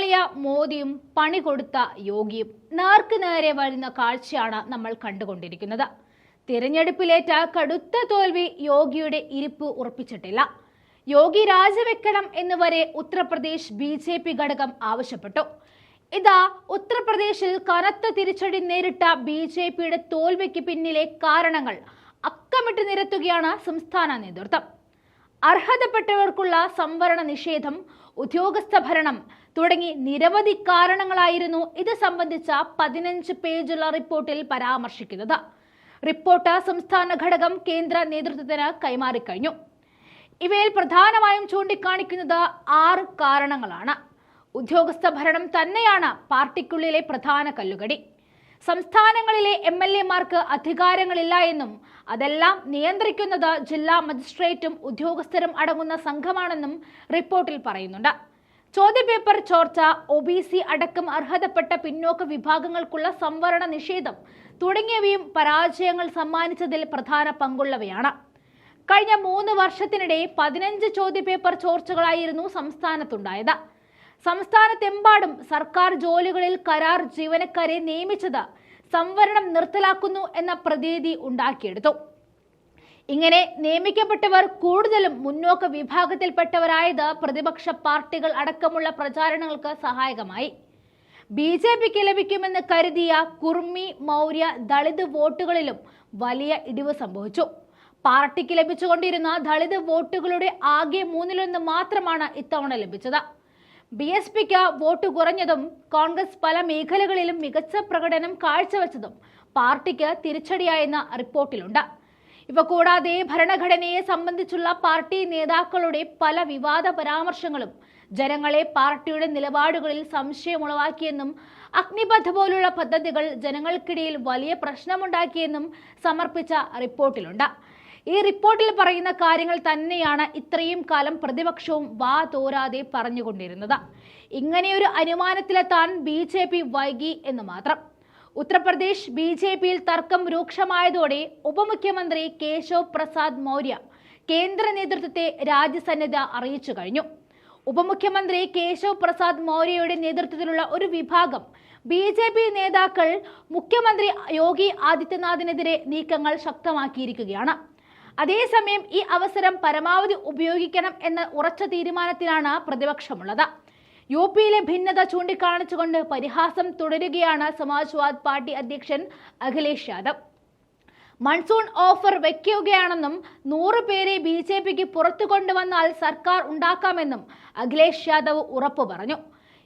പാളിയ മോദിയും പണി കൊടുത്ത യോഗിയും നേർക്ക് നേരെ വരുന്ന കാഴ്ചയാണ് നമ്മൾ കണ്ടുകൊണ്ടിരിക്കുന്നത്. തിരഞ്ഞെടുപ്പിലേറ്റ കടുത്ത തോൽവി യോഗിയുടെ ഇരിപ്പ് ഉറപ്പിച്ചിട്ടില്ല. യോഗി രാജിവെക്കണം എന്ന് വരെ ഉത്തർപ്രദേശ് ബി ജെ പി ഘടകം ആവശ്യപ്പെട്ടു. ഇതാ ഉത്തർപ്രദേശിൽ കനത്ത തിരിച്ചടി നേരിട്ട ബി ജെ പിയുടെ തോൽവിക്ക് പിന്നിലെ കാരണങ്ങൾ അക്കമിട്ട് നിരത്തുകയാണ് സംസ്ഥാന നേതൃത്വം. അർഹതപ്പെട്ടവർക്കുള്ള സംവരണ നിഷേധം ഉദ്യോഗസ്ഥ ഭരണം തുടങ്ങി നിരവധി കാരണങ്ങളായിരുന്നു ഇത് സംബന്ധിച്ച പതിനഞ്ച് പേജുള്ള റിപ്പോർട്ടിൽ പരാമർശിക്കുന്നത്. റിപ്പോർട്ട് സംസ്ഥാന ഘടകം കേന്ദ്ര നേതൃത്വത്തിന് കൈമാറിക്കഴിഞ്ഞു. ഇവയിൽ പ്രധാനമായും ചൂണ്ടിക്കാണിക്കുന്നത് ആറ് കാരണങ്ങളാണ്. ഉദ്യോഗസ്ഥ ഭരണം തന്നെയാണ് പാർട്ടിക്കുള്ളിലെ പ്രധാന കല്ലുകടി. സംസ്ഥാനങ്ങളിലെ എം എൽ എമാർക്ക് അധികാരങ്ങളില്ല എന്നും അതെല്ലാം നിയന്ത്രിക്കുന്നത് ജില്ലാ മജിസ്ട്രേറ്റും ഉദ്യോഗസ്ഥരും അടങ്ങുന്ന സംഘമാണെന്നും റിപ്പോർട്ടിൽ പറയുന്നുണ്ട്. ചോദ്യപേപ്പർ ചോർച്ച ഒ ബി സി അടക്കം അർഹതപ്പെട്ട പിന്നോക്ക വിഭാഗങ്ങൾക്കുള്ള സംവരണ നിഷേധം തുടങ്ങിയവയും പരാജയങ്ങൾ സമ്മാനിച്ചതിൽ പ്രധാന പങ്കുള്ളവയാണ്. കഴിഞ്ഞ മൂന്ന് വർഷത്തിനിടെ പതിനഞ്ച് ചോദ്യപേപ്പർ ചോർച്ചകളായിരുന്നു സംസ്ഥാനത്തുണ്ടായത്. സംസ്ഥാനത്തെമ്പാടും സർക്കാർ ജോലികളിൽ കരാർ ജീവനക്കാരെ നിയമിച്ചത് സംവരണം നിർത്തലാക്കുന്നു എന്ന പ്രതീതി ഉണ്ടാക്കിയെടുത്തു. ഇങ്ങനെ നിയമിക്കപ്പെട്ടവർ കൂടുതലും മുന്നോക്ക വിഭാഗത്തിൽപ്പെട്ടവരായത് പ്രതിപക്ഷ പാർട്ടികൾ അടക്കമുള്ള പ്രചാരണങ്ങൾക്ക് സഹായകമായി. ബി ജെ പിക്ക് ലഭിക്കുമെന്ന് കരുതിയ കുർമി മൗര്യ ദളിത് വോട്ടുകളിലും വലിയ ഇടിവ് സംഭവിച്ചു. പാർട്ടിക്ക് ലഭിച്ചുകൊണ്ടിരുന്ന ദളിത് വോട്ടുകളുടെ ആകെ മൂന്നിലൊന്ന് മാത്രമാണ് ഇത്തവണ ലഭിച്ചത്. ബി എസ് പിക്ക് വോട്ട് കുറഞ്ഞതും കോൺഗ്രസ് പല മേഖലകളിലും മികച്ച പ്രകടനം കാഴ്ചവെച്ചതും പാർട്ടിക്ക് തിരിച്ചടിയായെന്ന റിപ്പോർട്ടിലുണ്ട്. ഇവ കൂടാതെ ഭരണഘടനയെ സംബന്ധിച്ചുള്ള പാർട്ടി നേതാക്കളുടെ പല വിവാദ പരാമർശങ്ങളും ജനങ്ങളെ പാർട്ടിയുടെ നിലപാടുകളിൽ സംശയമുളവാക്കിയെന്നും അഗ്നിപഥ് പോലുള്ള പദ്ധതികൾ ജനങ്ങൾക്കിടയിൽ വലിയ പ്രശ്നമുണ്ടാക്കിയെന്നും സമർപ്പിച്ച റിപ്പോർട്ടിലുണ്ട്. ഈ റിപ്പോർട്ടിൽ പറയുന്ന കാര്യങ്ങൾ തന്നെയാണ് ഇത്രയും കാലം പ്രതിപക്ഷവും വാ തോരാതെ പറഞ്ഞുകൊണ്ടിരുന്നത്. ഇങ്ങനെയൊരു അനുമാനത്തിലെത്താൻ ബി ജെ പി വൈകി എന്ന് മാത്രം. ഉത്തർപ്രദേശ് ബി ജെ പിയിൽ തർക്കം രൂക്ഷമായതോടെ ഉപമുഖ്യമന്ത്രി കേശവ് പ്രസാദ് മൗര്യ കേന്ദ്ര നേതൃത്വത്തെ രാജ്യസന്നദ്ധ അറിയിച്ചു കഴിഞ്ഞു. ഉപമുഖ്യമന്ത്രി കേശവ് പ്രസാദ് മൗര്യയുടെ നേതൃത്വത്തിലുള്ള ഒരു വിഭാഗം ബി ജെ പി നേതാക്കൾ മുഖ്യമന്ത്രി യോഗി ആദിത്യനാഥിനെതിരെ നീക്കങ്ങൾ ശക്തമാക്കിയിരിക്കുകയാണ്. അതേസമയം ഈ അവസരം പരമാവധി ഉപയോഗിക്കണം എന്ന ഉറച്ച തീരുമാനത്തിലാണ് പ്രതിപക്ഷമുള്ളത്. യു പിയിലെ ഭിന്നത ചൂണ്ടിക്കാണിച്ചുകൊണ്ട് പരിഹാസം തുടരുകയാണ് സമാജ്വാദ് പാർട്ടി അധ്യക്ഷൻ അഖിലേഷ് യാദവ്. മൺസൂൺ ഓഫർ വയ്ക്കുകയാണെന്നും നൂറ് പേരെ ബി ജെ പിക്ക് പുറത്തു കൊണ്ടുവന്നാൽ സർക്കാർ ഉണ്ടാക്കാമെന്നും അഖിലേഷ് യാദവ് ഉറപ്പു പറഞ്ഞു.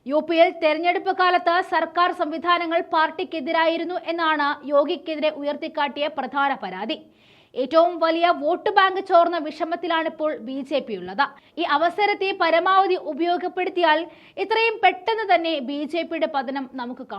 യു പിയിൽ തെരഞ്ഞെടുപ്പ് കാലത്ത് സർക്കാർ സംവിധാനങ്ങൾ പാർട്ടിക്കെതിരായിരുന്നു എന്നാണ് യോഗിക്കെതിരെ ഉയർത്തിക്കാട്ടിയ പ്രധാന പരാതി. ഏറ്റവും വലിയ വോട്ട് ബാങ്ക് ചോർന്ന വിഷമത്തിലാണിപ്പോൾ ബി ജെ പി ഉള്ളത് ഈ അവസരത്തെ പരമാവധി ഉപയോഗപ്പെടുത്തിയാൽ ഇത്രയും പെട്ടെന്ന് തന്നെ ബി ജെ പിയുടെ പതനം നമുക്ക്